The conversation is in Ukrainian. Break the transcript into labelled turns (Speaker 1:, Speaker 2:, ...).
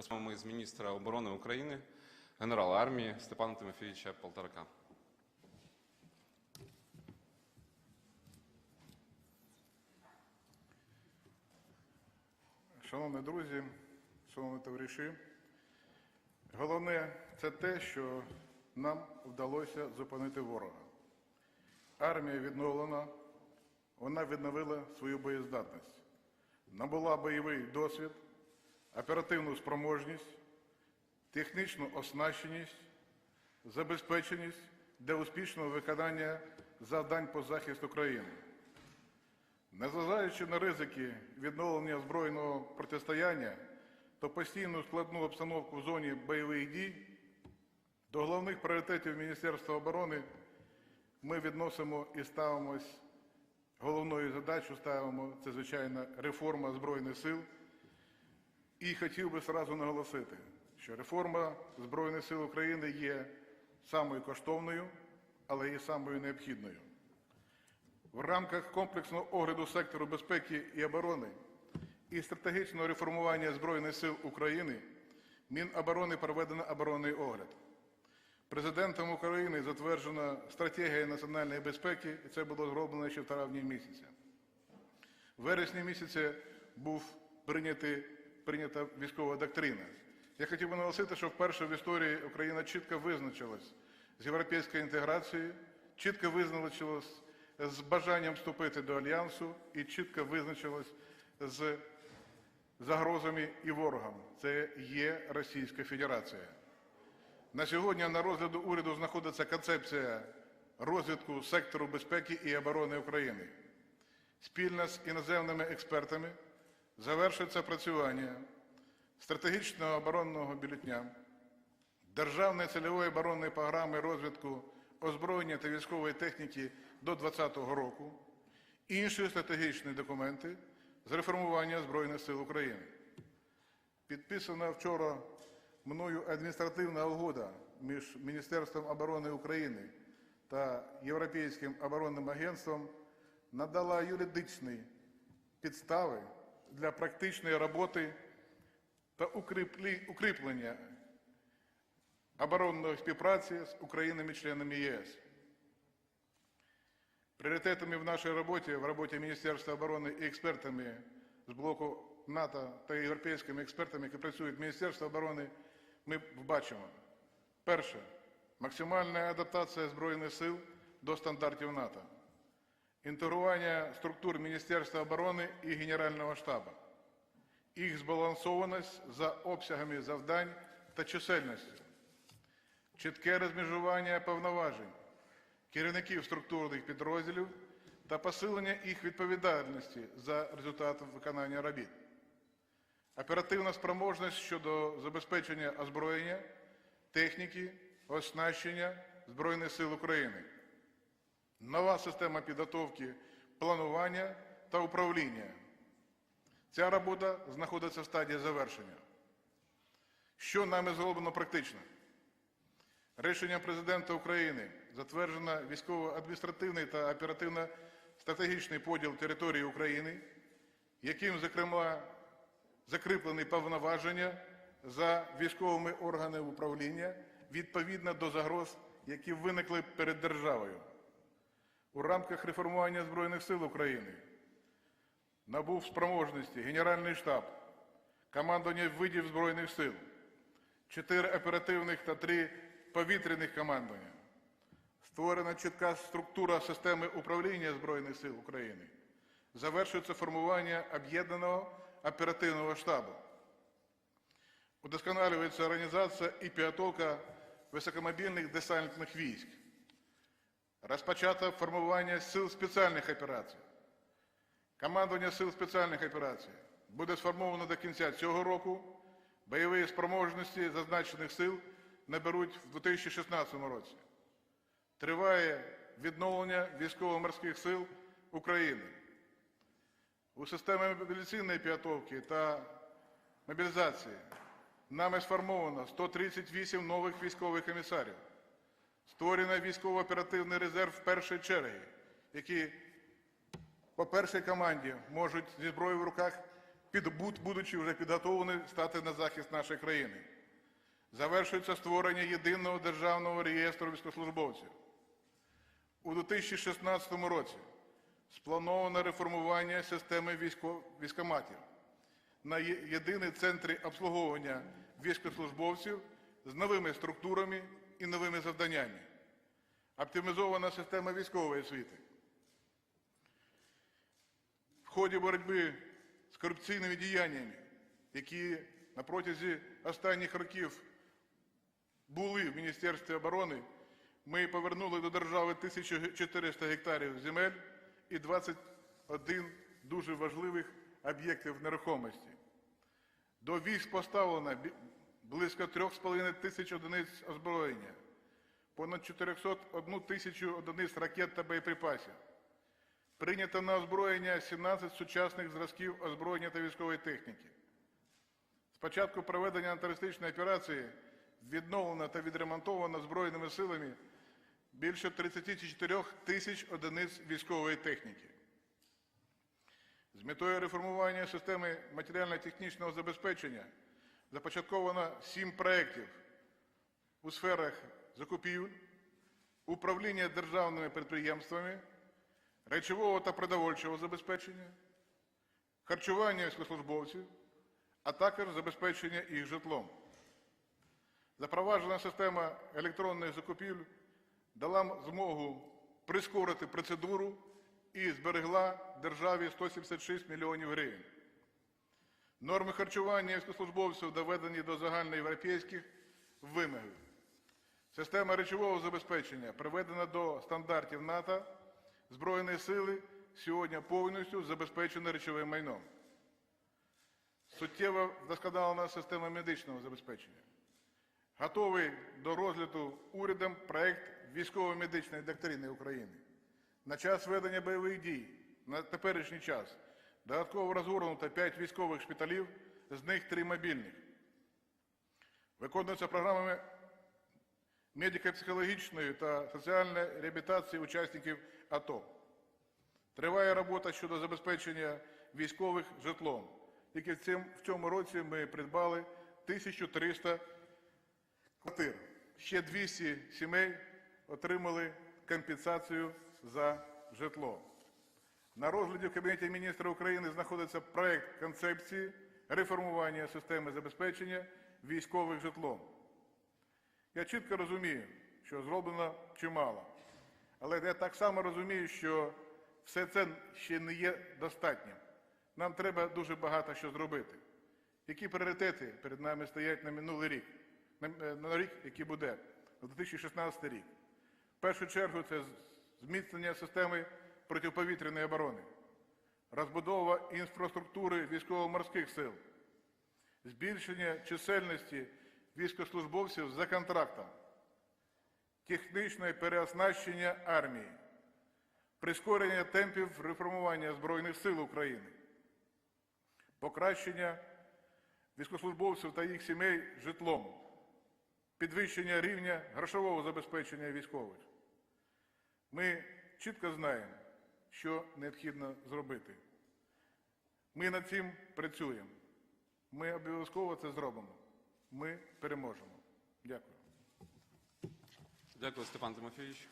Speaker 1: Розмовимо з міністра оборони України, генерала армії Степана Тимофійовича Полторака.
Speaker 2: Шановні друзі, шановні товариші, головне це те, що нам вдалося зупинити ворога. Армія відновлена, вона відновила свою боєздатність, набула бойовий досвід, оперативну спроможність, технічну оснащеність, забезпеченість для успішного виконання завдань по захисту країни. Незважаючи на ризики відновлення збройного протистояння та постійну складну обстановку в зоні бойових дій, до головних пріоритетів Міністерства оборони ми відносимо і ставимось, головною задачою ставимо, це, звичайно, реформа Збройних сил. І хотів би сразу наголосити, що реформа Збройних сил України є самою коштовною, але і самою необхідною. В рамках комплексного огляду сектору безпеки і оборони і стратегічного реформування Збройних сил України Міноборони проведено оборонний огляд. Президентом України затверджена стратегія національної безпеки, і це було зроблено ще в травні місяці. В вересні місяці був прийнятий, прийнята військова доктрина. Я хотів би наголосити, що вперше в історії Україна чітко визначилась з європейською інтеграцією, чітко визначилась з бажанням вступити до альянсу і чітко визначилась з загрозами і ворогом. Це є Російська Федерація. На сьогодні на розгляду уряду знаходиться концепція розвитку сектору безпеки і оборони України. Спільно з іноземними експертами завершується працювання стратегічного оборонного бюлетня, Державної цільової оборонної програми розвитку озброєння та військової техніки до 2020 року, інші стратегічні документи з реформування Збройних сил України. Підписана вчора мною адміністративна угода між Міністерством оборони України та Європейським оборонним агентством надала юридичні підстави для практичної роботи та укріплення оборонної співпраці з Українами-членами ЄС. Пріоритетами в нашій роботі, в роботі Міністерства оборони і експертами з блоку НАТО та європейськими експертами, які працюють в Міністерстві оборони, ми бачимо. Перше максимальна адаптація Збройних сил до стандартів НАТО, інтегрування структур Міністерства оборони і Генерального штабу, їх збалансованість за обсягами завдань та чисельністю, чітке розмежування повноважень керівників структурних підрозділів та посилення їх відповідальності за результатом виконання робіт. Оперативна спроможність щодо забезпечення озброєння, техніки, оснащення Збройних сил України. Нова система підготовки, планування та управління. Ця робота знаходиться в стадії завершення. Що нами зроблено практично? Рішенням президента України затверджено військово-адміністративний та оперативно-стратегічний поділ території України, яким, зокрема, закріплені повноваження за військовими органами управління відповідно до загроз, які виникли перед державою. У рамках реформування Збройних сил України набув спроможності Генеральний штаб, командування видів Збройних сил, чотири оперативних та три повітряних командування. Створена чітка структура системи управління Збройних сил України. Завершується формування об'єднаного оперативного штабу. Удосконалюється організація і підготовка високомобільних десантних військ. Розпочато формування сил спеціальних операцій. Командування сил спеціальних операцій буде сформовано до кінця цього року. Бойові спроможності зазначених сил наберуть в 2016 році. Триває відновлення військово-морських сил України. У системі мобілізаційної підготовки та мобілізації нами сформовано 138 нових військових комісарів. Створено військово-оперативний резерв першої черги, які по першій команді можуть зі зброєю в руках будучи вже підготовлені стати на захист нашої країни. Завершується створення єдиного державного реєстру військовослужбовців. У 2016 році сплановано реформування системи військоматів на єдині центри обслуговування військовослужбовців з новими структурами і новими завданнями. Оптимізована система військової освіти. В ході боротьби з корупційними діяннями, які на протязі останніх років були в Міністерстві оборони, ми повернули до держави 1400 гектарів земель і 21 дуже важливих об'єктів нерухомості. До військ поставлено близько 3,5 тисяч одиниць озброєння, понад 401 тисячу одиниць ракет та боєприпасів. Прийнято на озброєння 17 сучасних зразків озброєння та військової техніки. З початку проведення антитерористичної операції відновлено та відремонтовано Збройними силами більше 34 тисяч одиниць військової техніки. З метою реформування системи матеріально-технічного забезпечення започатковано сім проєктів у сферах закупівель, управління державними підприємствами, речового та продовольчого забезпечення, харчування військовослужбовців, а також забезпечення їх житлом. Запроваджена система електронних закупівель дала змогу прискорити процедуру і зберегла державі 176 мільйонів гривень. Норми харчування військовослужбовців доведені до загальноєвропейських вимогів. Система речового забезпечення приведена до стандартів НАТО. Збройні сили сьогодні повністю забезпечені речовим майном. Суттєво вдосконалена система медичного забезпечення. Готовий до розгляду урядом проект військово-медичної доктрини України. На час ведення бойових дій на теперішній час додатково розгорнуто 5 військових шпиталів, з них 3 мобільних. Виконуються програмами медико-психологічної та соціальної реабілітації учасників АТО. Триває робота щодо забезпечення військових житлом. Тільки в цьому, році ми придбали 1300 квартир. Ще 200 сімей отримали компенсацію за житло. На розгляді в Кабінеті міністрів України знаходиться проект концепції реформування системи забезпечення військових житлом. Я чітко розумію, що зроблено чимало. Але я так само розумію, що все це ще не є достатнім. Нам треба дуже багато що зробити. Які пріоритети перед нами стоять на минулий рік, на, е, рік, який буде, на 2016 рік? В першу чергу це зміцнення системи протиповітряної оборони, розбудова інфраструктури військово-морських сил, збільшення чисельності військовослужбовців за контрактом, технічне переоснащення армії, прискорення темпів реформування Збройних сил України, покращення військовослужбовців та їх сімей житлом, підвищення рівня грошового забезпечення військових. Ми чітко знаємо, що необхідно зробити. Ми над цим працюємо. Ми обов'язково це зробимо. Ми переможемо. Дякую.
Speaker 1: Дякую, Степан Тимофійович.